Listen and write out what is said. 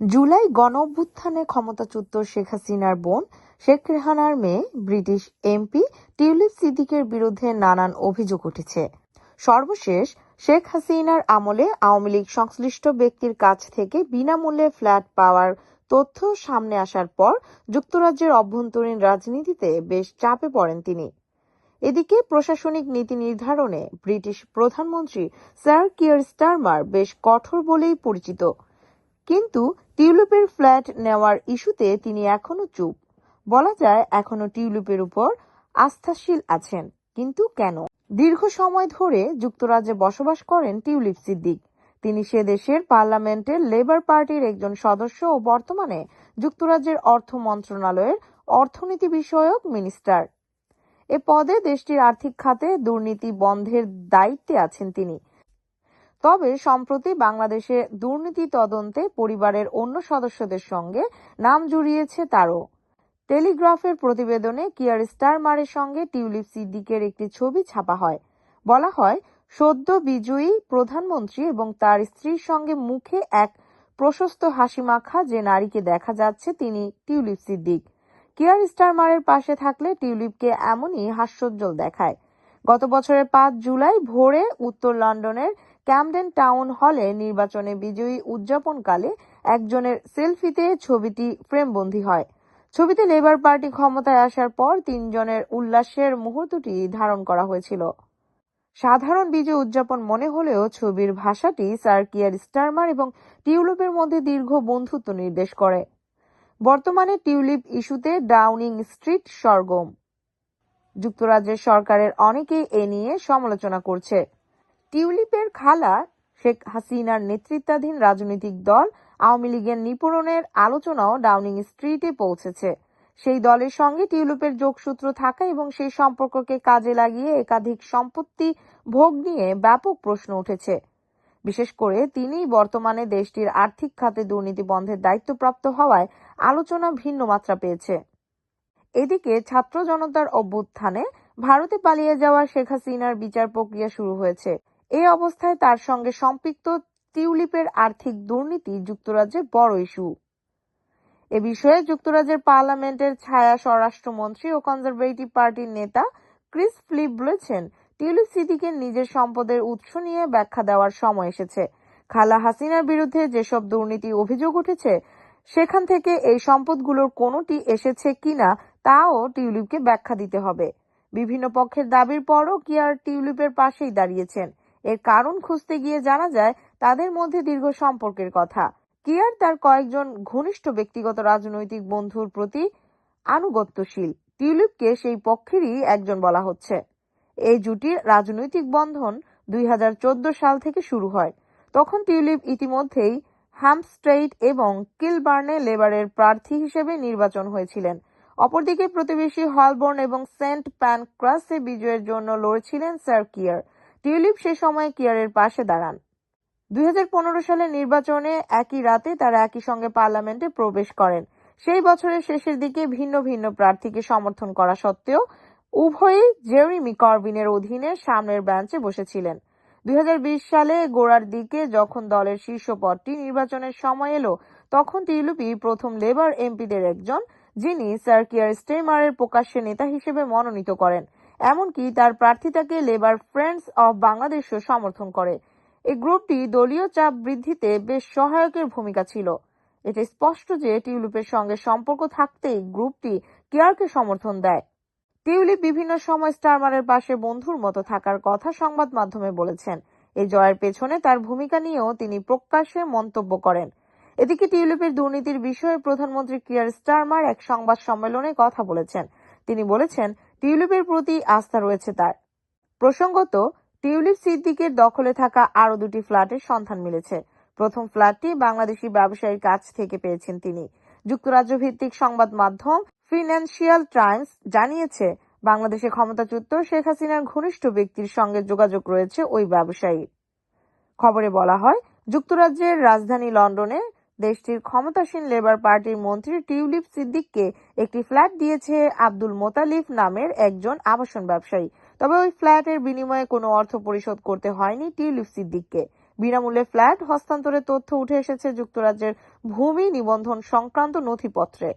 জুলাই গণঅভ্যুত্থানে ক্ষমতাচ্যুত শেখ হাসিনার বোন শেখ রেহানার মেয়ে ব্রিটিশ এমপি টিউলিপ সিদ্দিকের বিরুদ্ধে নানান অভিযোগ উঠেছে। সর্বশেষ, শেখ হাসিনার আমলে আওয়ামী লীগ সংশ্লিষ্ট ব্যক্তির কাছ থেকে বিনামূল্যে ফ্ল্যাট পাওয়ার তথ্য সামনে আসার পর যুক্তরাজ্যের অভ্যন্তরীণ রাজনীতিতে বেশ চাপে পড়েন তিনি। এদিকে প্রশাসনিক নীতি নির্ধারণে ব্রিটিশ প্রধানমন্ত্রী স্যার কিয়ার স্টারমার বেশ কঠোর বলেই পরিচিত। কিন্তু টিউলিপের ফ্ল্যাট নেওয়ার ইস্যুতে তিনি এখনও চুপ। বলা যায় এখনও টিউলিপের উপর আস্থাশীল আছেন, কিন্তু কেন? দীর্ঘ সময় ধরে যুক্তরাজ্যে বসবাস করেন টিউলিপ সিদ্দিক। তিনি সে দেশের পার্লামেন্টের লেবার পার্টির একজন সদস্য ও বর্তমানে যুক্তরাজ্যের অর্থ মন্ত্রণালয়ের অর্থনীতি বিষয়ক মিনিস্টার। এ পদে দেশটির আর্থিক খাতে দুর্নীতি বন্ধের দায়িত্বে আছেন তিনি। তবে সম্প্রতি বাংলাদেশে দুর্নীতি তদন্তে পরিবারের অন্য সদস্যদের সঙ্গে নাম জড়িয়েছে তারও। টেলিগ্রাফের প্রতিবেদনে কিয়ার স্টারমারের সঙ্গে টিউলিপ সিদ্দিকের একটি ছবি ছাপা হয়। বলা হয়, সদ্য বিজয়ী প্রধানমন্ত্রী এবং তার স্ত্রীর সঙ্গে মুখে এক প্রশস্ত হাসি মাখা যে নারীকে দেখা যাচ্ছে তিনি টিউলিপ সিদ্দিক। কিয়ার স্টারমারের পাশে থাকলে টিউলিপকে এমনই হাস্যোজ্জ্বল দেখায়। গত বছরের পাঁচ জুলাই ভোরে উত্তর লন্ডনের ক্যামডেন টাউন হলে নির্বাচনে বিজয়ী উদযাপনকালে একজনের সেলফিতে ছবিটি ফ্রেমবন্দী হয়। ছবিতে লেবার পার্টি ক্ষমতায় আসার পর তিনজনের উল্লাসের মুহূর্তটি ধারণ করা হয়েছিল। সাধারণ বিজয় উদযাপন মনে হলেও ছবির ভাষাটি স্যার কিয়ার স্টারমার এবং টিউলিপের মধ্যে দীর্ঘ বন্ধুত্ব নির্দেশ করে। বর্তমানে টিউলিপ ইস্যুতে ডাউনিং স্ট্রিট সরগম। যুক্তরাজ্যের সরকারের অনেকেই এ নিয়ে সমালোচনা করছে। টিউলিপের খালা শেখ হাসিনার নেতৃত্বাধীন রাজনৈতিক দল আওয়ামী লীগের নিপূরণের আলোচনাও ডাউনিং স্ট্রিটে পৌঁছেছে। সেই দলের সঙ্গে টিউলিপের যোগসূত্র থাকা এবং সেই সম্পর্ককে কাজে লাগিয়ে একাধিক সম্পত্তি ভোগ নিয়ে ব্যাপক প্রশ্ন উঠেছে। বিশেষ করে তিনি বর্তমানে দেশটির আর্থিক খাতে দুর্নীতি বন্ধের দায়িত্বপ্রাপ্ত হওয়ায় আলোচনা ভিন্ন মাত্রা পেয়েছে। এদিকে ছাত্র জনতার অভ্যুত্থানে ভারতে পালিয়ে যাওয়া শেখ হাসিনার বিচার প্রক্রিয়া শুরু হয়েছে। এই অবস্থায় তার সঙ্গে সম্পৃক্ত টিউলিপের আর্থিক দুর্নীতি যুক্তরাজ্যে বড় ইস্যু। এ বিষয়ে যুক্তরাজ্যের পার্লামেন্টের ছায়া স্বরাষ্ট্রমন্ত্রী ও কনজারভেটিভ পার্টির নেতা ক্রিস ফ্লিপ বলেছেন, টিউলিপ সিদ্দিকের নিজের সম্পদের উৎস নিয়ে ব্যাখ্যা দেওয়ার সময় এসেছে। খালা হাসিনার বিরুদ্ধে যেসব দুর্নীতি অভিযোগ উঠেছে, সেখান থেকে এই সম্পদগুলোর কোনোটি এসেছে কিনা তাও টিউলিপকে ব্যাখ্যা দিতে হবে। বিভিন্ন পক্ষের দাবির পরও কিয়ার টিউলিপের পাশেই দাঁড়িয়েছেন? এর কারণ খুঁজতে গিয়ে জানা যায়, তাদের মধ্যে দীর্ঘ সম্পর্কের কথা। কিয়ার তার কয়েকজন ঘনিষ্ঠ ব্যক্তিগত রাজনৈতিক বন্ধুর প্রতি আনুগত্যশীল? টিউলিপকে সেই পক্ষেরই একজন বলা হচ্ছে। এই জুটির রাজনৈতিক বন্ধন দুই হাজার চোদ্দ সাল থেকে শুরু হয়। তখন টিউলিপ ইতিমধ্যেই হ্যামস্ট্রেইট এবং কিলবার্নে লেবারের প্রার্থী হিসেবে নির্বাচন হয়েছিলেন। অপরদিকে প্রতিবেশী হলবোর্ন এবং সেন্ট প্যানক্রাসে বিজয়ের জন্য লড়ছিলেন স্যার কিয়ার। টিউলিপ সে সময় কিয়ারের পাশে দাঁড়ান। দুই সালের নির্বাচনে একই রাতে তারা একই সঙ্গে পার্লামেন্টে প্রবেশ করেন। সেই বছরের শেষের দিকে ভিন্ন ভিন্ন প্রার্থীকে সমর্থন করা সত্ত্বেও উভয়ই জেরিমি করবিনের অধীনে সামনের বেঞ্চে বসেছিলেন। দুই হাজার বিশ সালে গোড়ার দিকে যখন দলের শীর্ষ পদটি নির্বাচনের সময় এলো, তখন টিউলিপি প্রথম লেবার এমপিদের একজন যিনি স্যার স্টেমারের প্রকাশ্যে নেতা হিসেবে মনোনীত করেন, এমনকি তার প্রার্থিতাকে লেবার ফ্রেন্ডস অব বাংলাদেশও সমর্থন করে। এই গ্রুপটি দলীয় চাপ বৃদ্ধিতে বেশ সহায়কের ভূমিকা ছিল। এটা স্পষ্ট যে টিউলিপের সঙ্গে সম্পর্ক থাকতেই গ্রুপটি কেয়ারকে সমর্থন দেয়। টিউলিপ বিভিন্ন সময় স্টারমারের পাশে বন্ধুর মতো থাকার কথা সংবাদ মাধ্যমে বলেছেন। এই জয়ের পেছনে তার ভূমিকা নিয়েও তিনি প্রকাশ্যে মন্তব্য করেন। এদিকে টিউলিপের দুর্নীতির বিষয়ে প্রধানমন্ত্রী কিয়ার স্টারমার এক সংবাদ সম্মেলনে কথা বলেছেন। তিনি বলেছেন, টিউলিপের প্রতি আস্থা রয়েছে তার। প্রসঙ্গত, টিউলিপ সিদ্দিকের দখলে থাকা আরও দুটি ফ্ল্যাটের সন্ধান মিলেছে। প্রথম ফ্ল্যাটটি বাংলাদেশি ব্যবসায়ীর কাছ থেকে পেয়েছেন তিনি। যুক্তরাজ্য ভিত্তিক সংবাদ মাধ্যম ফিনান্সিয়াল টাইমস জানিয়েছে, বাংলাদেশে ক্ষমতাচ্যুত শেখ হাসিনার ঘনিষ্ঠ ব্যক্তির সঙ্গে যোগাযোগ রয়েছে ওই ব্যবসায়ীর খবরে বলা হয়, যুক্তরাজ্যের রাজধানী লন্ডনে দেশটির ক্ষমতাসীন লেবার পার্টির মন্ত্রী টিউলিপ সিদ্দিককে একটি ফ্ল্যাট দিয়েছে আব্দুল মোতালিফ নামের একজন আবাসন ব্যবসায়ী। তবে ওই ফ্ল্যাটের বিনিময়ে কোনো অর্থ পরিশোধ করতে হয়নি টিউলিপ সিদ্দিককে। বিনামূল্যে ফ্ল্যাট হস্তান্তরের তথ্য উঠে এসেছে যুক্তরাজ্যের ভূমি নিবন্ধন সংক্রান্ত নথিপত্রে।